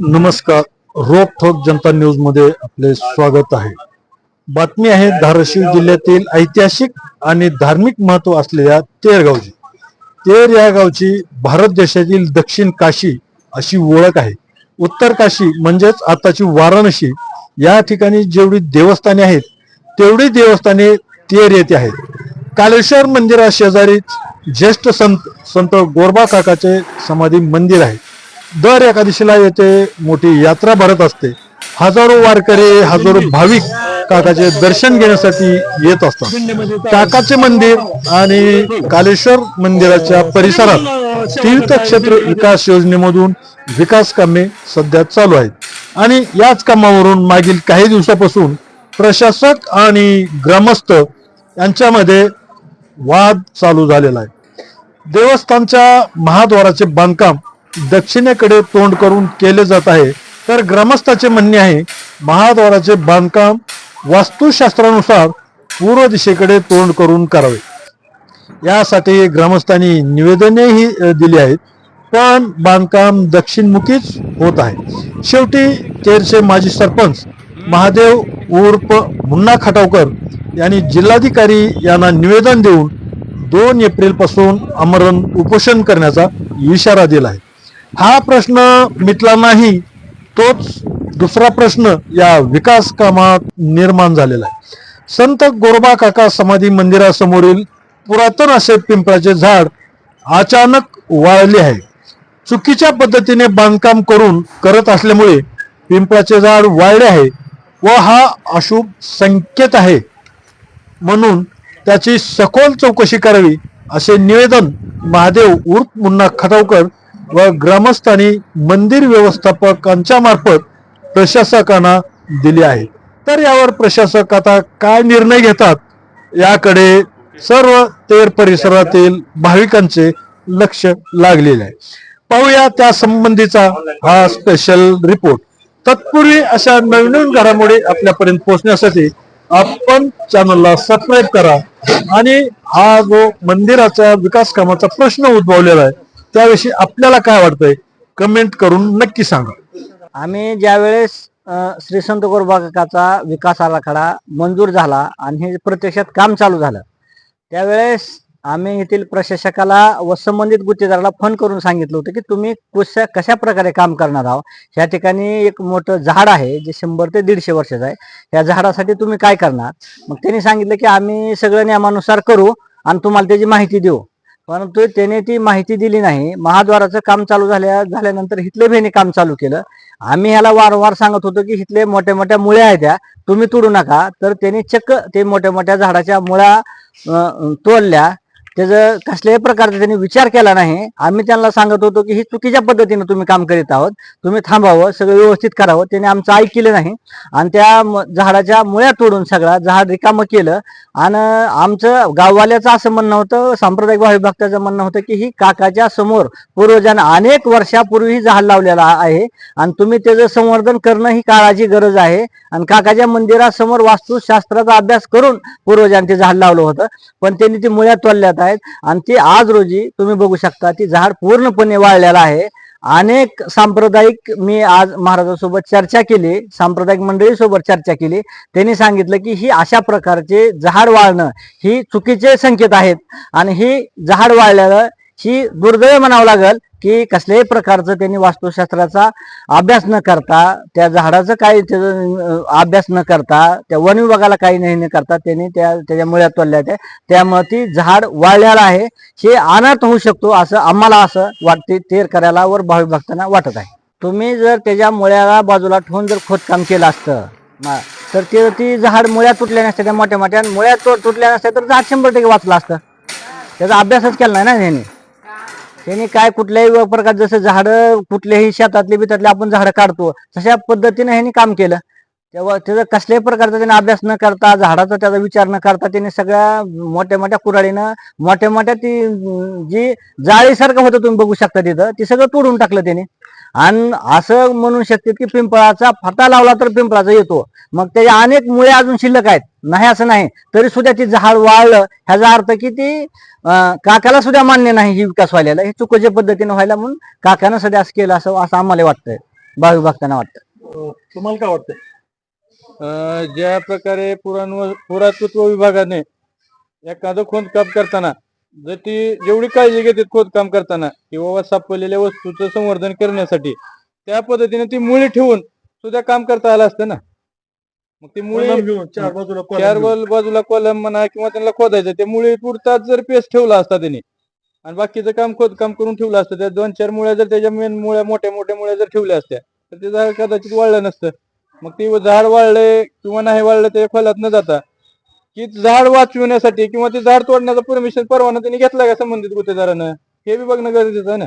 नमस्कार. रोकठोक जनता न्यूजमध्ये आपले स्वागत आहे. बातमी आहे धाराशिव जिल्ह्यातील ऐतिहासिक आणि धार्मिक महत्त्व असलेल्या तेर गावची तेर या गावची भारत देशातील दक्षिण काशी अशी ओळख आहे. उत्तर काशी म्हणजेच आताची वाराणसी. या ठिकाणी जेवढी देवस्थाने आहेत तेवढी देवस्थाने तेर येथे आहेत. कालेश्वर मंदिरा शेजारीच ज्येष्ठ संत संत गोरबा काकाचे समाधी मंदिर आहे. दर एकादशीला येथे मोठी यात्रा भरत असते. हजारो वारकरी हजारो भाविक काकाचे दर्शन घेण्यासाठी येत असतात. काकाचे मंदिर आणि कालेश्वर मंदिराच्या परिसरात तीर्थक्षेत्र विकास योजनेमधून विकास कामे सध्या चालू आहेत. आणि याच कामावरून मागील काही दिवसापासून प्रशासक आणि ग्रामस्थ यांच्यामध्ये वाद चालू झालेला आहे. देवस्थानच्या महाद्वाराचे बांधकाम दक्षिणेकडे तोंड करून केले जात आहे. तर ग्रामस्थाचे म्हणणे आहे महाद्वाराचे बांधकाम वास्तुशास्त्रानुसार पूर्व दिशेकडे तोंड करून करावे. यासाठी ग्रामस्थांनी निवेदनेही दिली आहेत. पण बांधकाम दक्षिणमुखीच होत आहे. शेवटी केरचे माजी सरपंच महादेव उर्फ मुन्ना खटावकर यांनी जिल्हाधिकारी यांना निवेदन देऊन दोन एप्रिलपासून आमरण उपोषण करण्याचा इशारा दिला आहे. हा प्रश्न मिटला नाही तोच दुसरा प्रश्न या विकास कामात निर्माण झालेला आहे. संत गोरबा काका समाधी मंदिरासमोरील पुरातन असे पिंपळाचे झाड अचानक वाळले आहे. चुकीच्या पद्धतीने बांधकाम करून करत असल्यामुळे पिंपळाचे झाड वाळले आहे व हा अशुभ संकेत आहे. म्हणून त्याची सखोल चौकशी करावी असे निवेदन महादेव उर्फ मुन्ना खटावकर व ग्रामस्थांनी मंदिर व्यवस्थापकांच्या मार्फत प्रशासकांना दिली आहे. तर यावर प्रशासक आता काय निर्णय घेतात याकडे सर्व तेर परिसरातील भाविकांचे लक्ष लागलेले आहे. पाहूया त्या संबंधीचा हा स्पेशल रिपोर्ट तत्पूर्वी अशा नवीन घडामोडी आपल्यापर्यंत पोहोचण्यासाठी आपण चॅनलला सबस्क्राईब करा आणि हा जो मंदिराच्या विकास कामाचा प्रश्न उद्भवलेला आहे त्याविषयी आपल्याला काय वाटतंय? कमेंट करून नक्की सांगा. आम्ही ज्यावेळेस श्री संत गोरबाकाचा विकास आराखडा मंजूर झाला आणि हे प्रत्यक्षात काम चालू झालं त्यावेळेस आम्ही येथील प्रशासकाला व संबंधित गुत्तेदाराला फोन करून सांगितलं होतं की तुम्ही कशा कशा प्रकारे काम करणार आहोत? ह्या ठिकाणी एक मोठं झाड आहे जे शंभर ते दीडशे वर्षाचं आहे. त्या झाडासाठी तुम्ही काय करणार? मग त्यांनी सांगितलं की आम्ही सगळं नियमानुसार करू आणि तुम्हाला त्याची माहिती देऊ. परंतु त्याने ती माहिती दिली नाही. महाद्वाराचं काम चालू झाल्या झाल्यानंतर हिथले भेने काम चालू केलं. आम्ही ह्याला वारंवार सांगत होतो की इथले मोठ्या मोठ्या मुळ्या आहेत त्या तुम्ही तोडू नका. तर त्याने चक्क ते मोठ्या मोठ्या झाडाच्या मुळ्या तोडल्या. त्याचं कसल्याही प्रकारचा त्यांनी विचार केला नाही. आम्ही त्यांना सांगत होतो की ही चुकीच्या पद्धतीनं तुम्ही काम करीत आहोत. तुम्ही थांबावं सगळं व्यवस्थित करावं. त्याने आमचं ऐकलं नाही. आणि त्या म- झाडाच्या मुळ्या तोडून सगळा झाड रिकामं केलं. आणि आमचं गाववाल्याचं असं म्हणणं होतं सांप्रदायिक भाविभक्ताचं म्हणणं होतं की ही काकाच्या समोर पूर्वजांना अनेक वर्षापूर्वी ही झाड लावलेला आहे. आणि तुम्ही त्याचं संवर्धन करणं ही काळाची गरज आहे. आणि काकाच्या मंदिरासमोर वास्तुशास्त्राचा अभ्यास करून पूर्वजांनी ते झाड लावलं होतं. पण त्यांनी ती मुळ्या तोडल्यात. आहेत. आणि ती आज रोजी तुम्ही बघू शकता ती झाड पूर्णपणे वाळलेलं आहे. अनेक सांप्रदायिक मी आज महाराजांसोबत चर्चा केली सांप्रदायिक मंडळीसोबत चर्चा केली. त्यांनी सांगितलं की ही अशा प्रकारचे झाड वाळणं ही चुकीचे संकेत आहेत. आणि ही झाड वाळल्यानं ही दुर्दैव म्हणावं लागल की कसल्याही प्रकारचं त्यांनी वास्तुशास्त्राचा अभ्यास न करता त्या झाडाचं काही अभ्यास न करता त्या वन विभागाला काही नाही न करता त्यांनी त्या त्याच्या मुळ्यात तोडल्या त्या. त्यामुळे ती झाड वाळलेलं आहे. हे अनर्थ होऊ शकतो असं आम्हाला असं वाटते तेर करायला वर भावी भक्तांना वाटत आहे. तुम्ही जर त्याच्या मुळ्याला बाजूला ठेवून जर खोदकाम केलं असतं ना, तर ते ती झाड मुळ्या तुटल्या नसत्या त्या मोठ्या मोठ्या मुळ्या तो तुटल्या नसत्या तर झाड शंभर टक्के वाचलं असतं. त्याचा अभ्यासच केला नाही ना त्यांनी त्यांनी काय कुठल्याही प्रकार जसं झाडं कुठल्याही शेतातले बितातले आपण झाडं काढतो तशा पद्धतीने ह्यांनी काम केलं. तेव्हा त्याचा कसल्याही प्रकारचा त्याने अभ्यास न करता झाडाचा त्याचा विचार न करता त्याने सगळ्या मोठ्या मोठ्या कुराडीनं मोठ्या मोठ्या ती जी जाळीसारखं होतं तुम्ही बघू शकता तिथं ते सगळं तोडून टाकलं त्याने. आणि असं म्हणू शकते की पिंपळाचा फटा लावला तर पिंपळाचा येतो. मग त्याच्या अनेक मुळे अजून शिल्लक आहेत. नाही असं नाही. तरी सुद्धा ती झाड वाळलं ह्याचा अर्थ की ती काकाला सुद्धा मान्य नाही ही विकास व्हायला हे चुकीच्या पद्धतीने व्हायला म्हणून काकानं सध्या असं केलं असं असं आम्हाला वाटतंय. भावी भक्तांना वाटतं तुम्हाला काय वाटतंय? ज्या प्रकारे पुराण पुरातत्व विभागाने एखादं खोदकाम करताना जर ती जेवढी काळजी घेते खोदकाम करताना किंवा सापडलेल्या वस्तूचं संवर्धन करण्यासाठी त्या पद्धतीने ती मुळी ठेवून सुद्धा काम करता आलं असतं ना. मग ती मुळी चार बाजूला चार बाजूला कॉलम म्हणा किंवा त्यांना खोदायचं ते मुळी पुरताच जर पेस ठेवला असता त्यांनी आणि बाकीचं काम खोदकाम करून ठेवलं असतं त्या दोन चार मुळ्या जर त्याच्या मेन मुळ्या मोठ्या मोठ्या मुळ्या जर ठेवल्या असत्या तर ते झाड कदाचित वाळलं नसतं. मग ते झाड वाळले किंवा नाही वाळलं ते खोलात न जाता की झाड वाचविण्यासाठी किंवा ते झाड तोडण्याचा परमिशन परवाना त्यांनी घेतला का संबंधित गुत्तेदारानं? हे बी बघणं गरजेचं आहे ना.